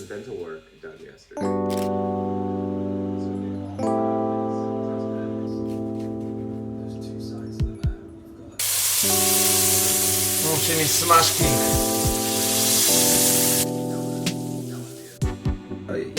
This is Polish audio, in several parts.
dental work done yesterday. Muszę mieć smaczki.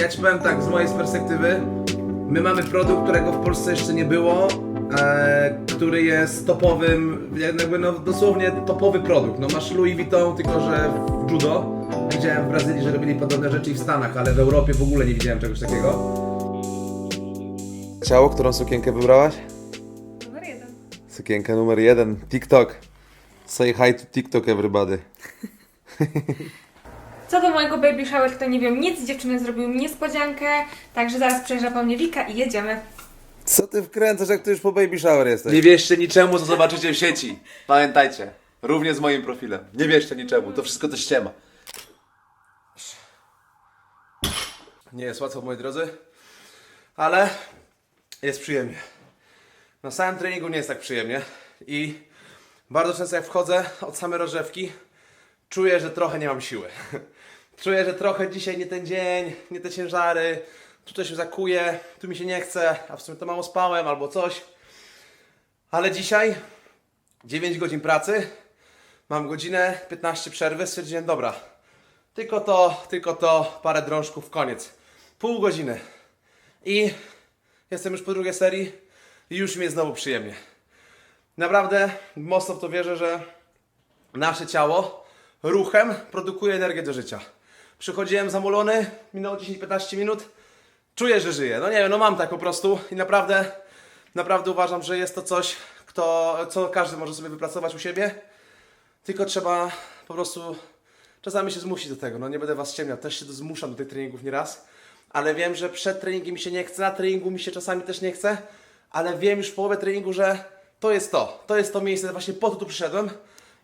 Ja ci powiem tak, z mojej perspektywy, my mamy produkt, którego w Polsce jeszcze nie było, e, który jest topowym, jakby no dosłownie topowy produkt. No masz Louis Vuitton, tylko że w judo. Widziałem w Brazylii, że robili podobne rzeczy i w Stanach, ale w Europie w ogóle nie widziałem czegoś takiego. Ciało, którą sukienkę wybrałaś? Numer jeden. Sukienka numer jeden, TikTok. Say hi to TikTok everybody. Co do mojego baby shower, to nie wiem nic. Dziewczyny zrobiły mi niespodziankę, także zaraz przyjeżdża po mnie Wika i jedziemy. Co ty wkręcasz, jak ty już po baby shower jesteś? Nie wierzcie niczemu, co zobaczycie w sieci. Pamiętajcie, równie z moim profilem. Nie wierzcie niczemu, to wszystko to ściema. Nie jest łatwo, moi drodzy, ale jest przyjemnie. Na samym treningu nie jest tak przyjemnie i bardzo często jak wchodzę od samej rozrzewki, czuję, że trochę nie mam siły. Czuję, że trochę dzisiaj nie ten dzień, nie te ciężary, tutaj się zakuje, tu mi się nie chce, a w sumie to mało spałem albo coś. Ale dzisiaj 9 godzin pracy, mam godzinę 15 przerwy, stwierdziłem, dobra, tylko to, tylko to, parę drążków, koniec. Pół godziny. I jestem już po drugiej serii i już mi jest znowu przyjemnie. Naprawdę mocno w to wierzę, że nasze ciało ruchem produkuje energię do życia. Przychodziłem zamulony, minęło 10-15 minut, czuję, że żyję. No nie wiem, no mam tak po prostu i naprawdę, naprawdę uważam, że jest to coś, kto, co każdy może sobie wypracować u siebie. Tylko trzeba po prostu czasami się zmusić do tego. No nie będę was ciemniał, też się zmuszam do tych treningów nieraz, ale wiem, że przed treningiem mi się nie chce, na treningu mi się czasami też nie chce, ale wiem już w połowie treningu, że to jest to, to jest to miejsce, właśnie po to tu przyszedłem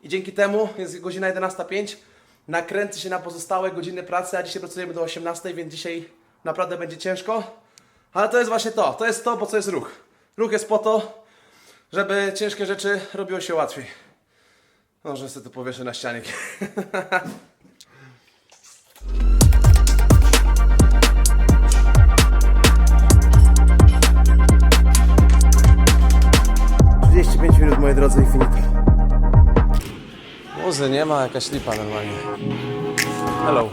i dzięki temu jest godzina 11.05, nakręcę się na pozostałe godziny pracy, a dzisiaj pracujemy do 18.00, więc dzisiaj naprawdę będzie ciężko, ale to jest właśnie to, to jest to, po co jest ruch. Ruch jest po to, żeby ciężkie rzeczy robiło się łatwiej. Może sobie to powieszę na ścianie. minut, moi drodzy, i finito. Muzy nie ma, jakaś lipa normalnie. Hello.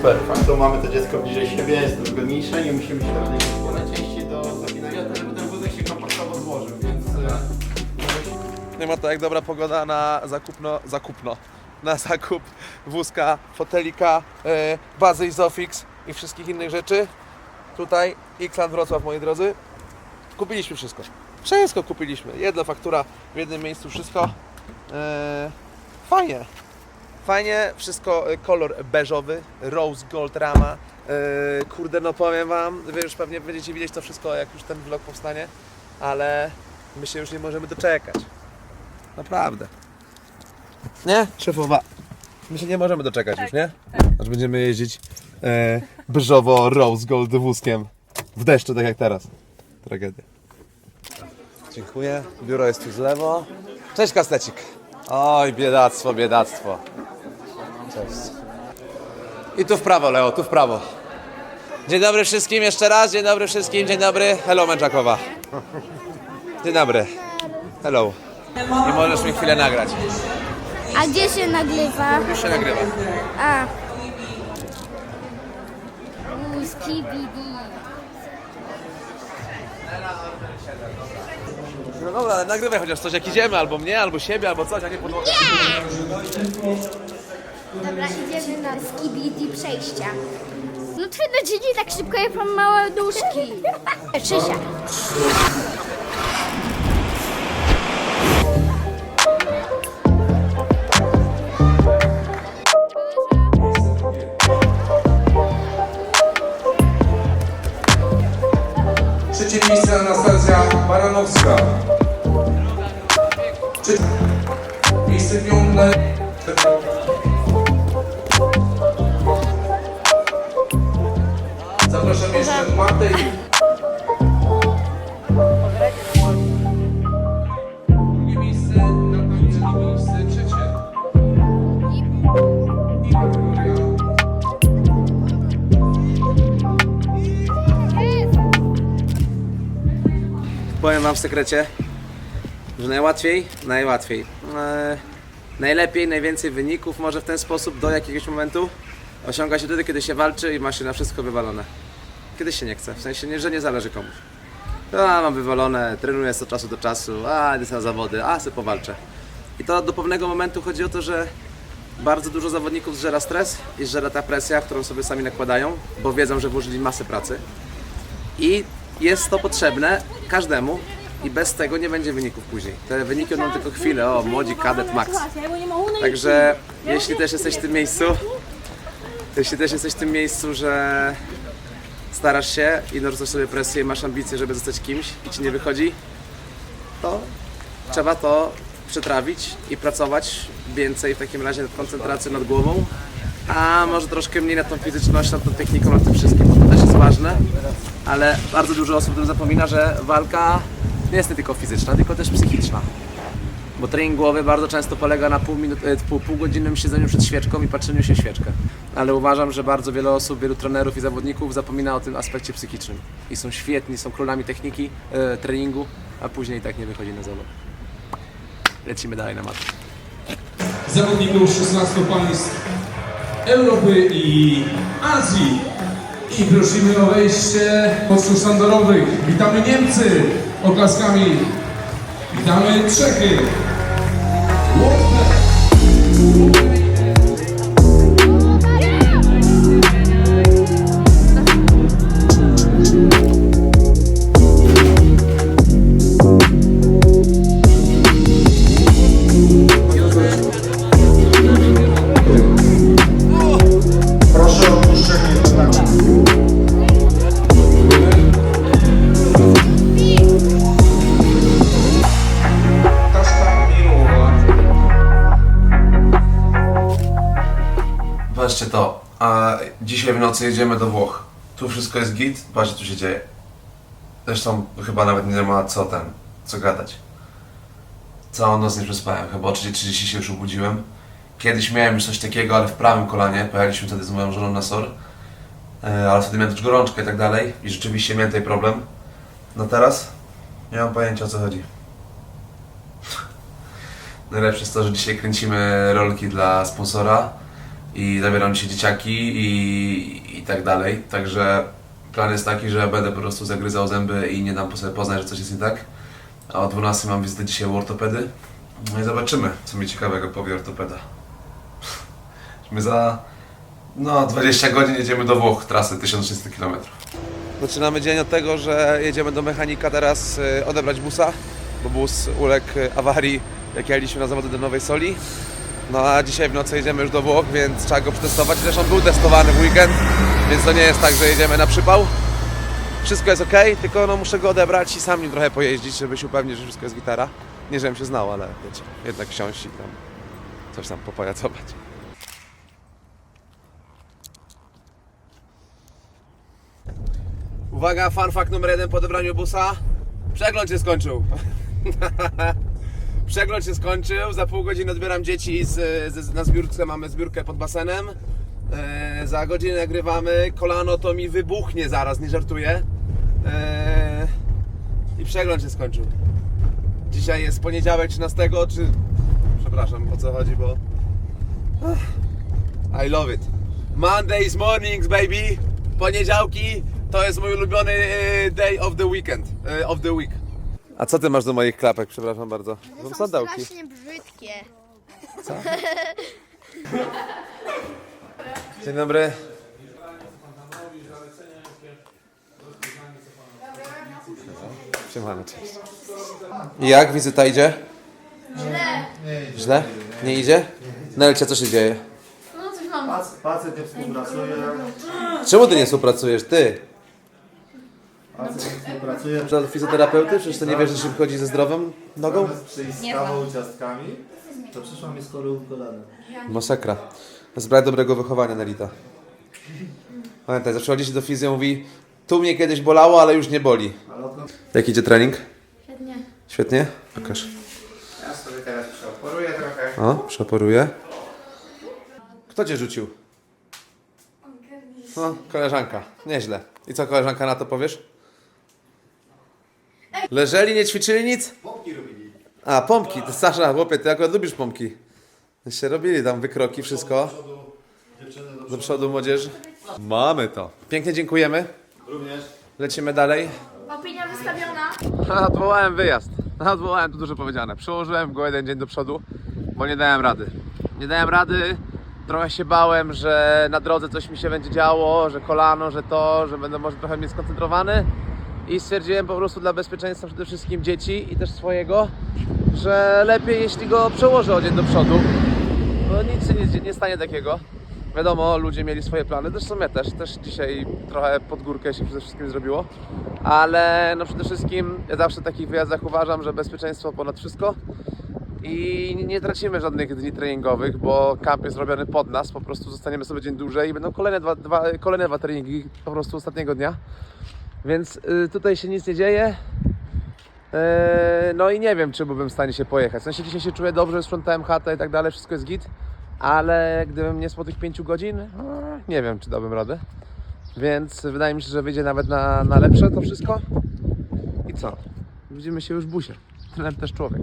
Super, mamy to dziecko bliżej siebie, jest to wygodniejsze, nie musimy się teraz jechać po najczęściej do zapinania, żeby ten wózek się komfortowo złożył, więc... e, Nie ma to jak dobra pogoda na zakupno, zakupno, na zakup wózka, fotelika, e, bazy Isofix i wszystkich innych rzeczy. Tutaj Xland Wrocław, moi drodzy. Kupiliśmy wszystko. Wszystko kupiliśmy. Jedna faktura w jednym miejscu, wszystko. E, fajnie. Fajnie, wszystko e, kolor beżowy, rose gold rama. E, kurde, no powiem Wam, Wy już pewnie będziecie widzieć to wszystko, jak już ten vlog powstanie, ale my się już nie możemy doczekać. Naprawdę. Nie, szefowa? My się nie możemy doczekać już, nie? Aż będziemy jeździć e, beżowo rose gold wózkiem w deszczu, tak jak teraz. Tragedia. Dziękuję. Biuro jest tu z lewo. Cześć Kastecik. Oj, biedactwo, biedactwo. Cześć. I tu w prawo, Leo, tu w prawo. Dzień dobry wszystkim jeszcze raz, dzień dobry wszystkim, dzień dobry. Hello, Męczakowa. Dzień dobry. Hello. I możesz mi chwilę nagrać. A gdzie się nagrywa? Już się nagrywa. A. Łuski BD. No dobra, ale nagrywaj chociaż coś, jak idziemy, albo mnie, albo siebie, albo coś, a nie podłogę. Dobra, idziemy na skibidi przejścia. No trudno dzieci tak szybko je mam małe nóżki. E, Krzysia. Trzecie miejsce Anastazja Baranowska. Trzecie miejsce piąte. Powiem wam w sekrecie, że najłatwiej, najłatwiej. E, najlepiej, najwięcej wyników może w ten sposób do jakiegoś momentu osiąga się wtedy, kiedy się walczy i ma się na wszystko wywalone. Kiedy się nie chce, w sensie, nie, że nie zależy komuś. A, mam wywalone, trenuję od czasu do czasu, a, idę na zawody, a, sobie powalczę. I to do pewnego momentu chodzi o to, że bardzo dużo zawodników zżera stres i zżera ta presja, którą sobie sami nakładają, bo wiedzą, że włożyli masę pracy. I jest to potrzebne każdemu i bez tego nie będzie wyników później. Te wyniki będą tylko chwilę, o młodzi kadet max. Także jeśli też jesteś w tym miejscu, jeśli też jesteś w tym miejscu, że starasz się i narzucasz sobie presję masz ambicje, żeby zostać kimś i ci nie wychodzi, to trzeba to przetrawić i pracować więcej w takim razie nad koncentracją nad głową, a może troszkę mniej nad tą fizycznością, nad tą techniką, nad tym wszystkim, ważne, ale bardzo dużo osób tym zapomina, że walka nie jest nie tylko fizyczna, tylko też psychiczna. Bo trening głowy bardzo często polega na pół, minut, e, pół, siedzeniu przed świeczką i patrzeniu się w świeczkę. Ale uważam, że bardzo wiele osób, wielu trenerów i zawodników zapomina o tym aspekcie psychicznym. I są świetni, są królami techniki, e, treningu, a później i tak nie wychodzi na zawód. Lecimy dalej na matę. zawodników 16 państw Europy i Azji. I prosimy o wejście pocztów sztandarowych. Witamy Niemcy oklaskami. Witamy Czechy. Nocy jedziemy do Włoch. Tu wszystko jest git, patrzcie co się dzieje. Zresztą chyba nawet nie ma co ten, co gadać. Całą noc nie przespałem, chyba o 3.30 się już obudziłem. Kiedyś miałem już coś takiego, ale w prawym kolanie, pojechaliśmy wtedy z moją żoną na SOR. E, Ale wtedy miałem też gorączkę i tak dalej i rzeczywiście miałem tutaj problem. No teraz nie mam pojęcia o co chodzi. Najlepsze jest to, że dzisiaj kręcimy rolki dla sponsora i zabieram się dzieciaki i, i tak dalej. Także plan jest taki, że będę po prostu zagryzał zęby i nie dam po sobie poznać, że coś jest nie tak. A o 12 mam wizytę dzisiaj u ortopedy. No i zobaczymy, co mi ciekawego powie ortopeda. My za no, 20 godzin jedziemy do Włoch, trasy 1300 km. Zaczynamy dzień od tego, że jedziemy do mechanika teraz y, odebrać busa, bo bus uległ y, awarii, jak jechaliśmy na zawody do Nowej Soli. No a dzisiaj w nocy jedziemy już do Włoch, więc trzeba go przetestować. Zresztą był testowany w weekend, więc to nie jest tak, że jedziemy na przypał. Wszystko jest ok, tylko no, muszę go odebrać i sam nim trochę pojeździć, żeby się upewnić, że wszystko jest gitara. Nie, żebym się znał, ale wiecie, jednak siąść i tam coś tam popajacować. Uwaga, fun fact numer jeden po odebraniu busa. Przegląd się skończył. Przegląd się skończył, za pół godziny odbieram dzieci z, z, na zbiórce, mamy zbiórkę pod basenem. E, za godzinę nagrywamy, kolano to mi wybuchnie zaraz, nie żartuję. E, I przegląd się skończył. Dzisiaj jest poniedziałek 13, czy... Przepraszam, o co chodzi, bo... I love it. Mondays mornings, baby. Poniedziałki to jest mój ulubiony e, day of the weekend, e, of the week. A co ty masz do moich klapek? Przepraszam bardzo. Mam sandałki. strasznie brzydkie. Dzień dobry. Siemano, cześć. I jak wizyta idzie? Źle. Źle? Nie idzie? Nelcia, co się dzieje? Facet nie współpracuje. Czemu ty nie współpracujesz? Ty? Współpracuję Do fizjoterapeuty? Przecież to nie wiesz, że się wchodzi ze zdrową nogą? przyjść z Nie kawą, ciastkami. To przyszła mi z chorą kolana. Masakra. To jest brak dobrego wychowania, Nelita. Pamiętaj, zawsze chodzi się do fizjo mówi tu mnie kiedyś bolało, ale już nie boli. Ale odkąd Jak idzie trening? Świetnie. Świetnie? Pokaż. ja sobie teraz przeoporuję trochę. O, przeoporuję. Kto cię rzucił? No, koleżanka. Nieźle. I co koleżanka na to powiesz? Leżeli, nie ćwiczyli nic? Pompki robili. A, pompki. Ty Sasza, chłopie, ty akurat lubisz pompki. Się robili tam wykroki, wszystko. Dziewczyny do Do przodu młodzieży. Mamy to. Pięknie dziękujemy. Również. Lecimy dalej. Opinia wystawiona. Odwołałem wyjazd. Odwołałem, to dużo powiedziane. Przełożyłem go jeden dzień do przodu, bo nie dałem rady. Nie dałem rady. Trochę się bałem, że na drodze coś mi się będzie działo, że kolano, że to, że będę może trochę mniej skoncentrowany. I stwierdziłem po prostu dla bezpieczeństwa przede wszystkim dzieci i też swojego, że lepiej jeśli go przełożę o dzień do przodu. Bo nic się nie, nie stanie takiego. Wiadomo, ludzie mieli swoje plany, zresztą ja też, też dzisiaj trochę pod górkę się przede wszystkim zrobiło, ale no przede wszystkim ja zawsze w takich wyjazdach uważam, że bezpieczeństwo ponad wszystko i nie tracimy żadnych dni treningowych, bo kamp jest robiony pod nas, po prostu zostaniemy sobie dzień dłużej i będą kolejne dwa, dwa, kolejne dwa treningi po prostu ostatniego dnia, więc y, tutaj się nic nie dzieje. Eee, No i nie wiem, czy byłbym w stanie się pojechać. W sensie dzisiaj się czuję dobrze, sprzątałem chatę i tak dalej, wszystko jest git, ale gdybym nie spał tych pięciu godzin, no, nie wiem, czy dałbym radę. Więc wydaje mi się, że wyjdzie nawet na, na lepsze to wszystko. I co? Widzimy się już w busie. Tyle też człowiek.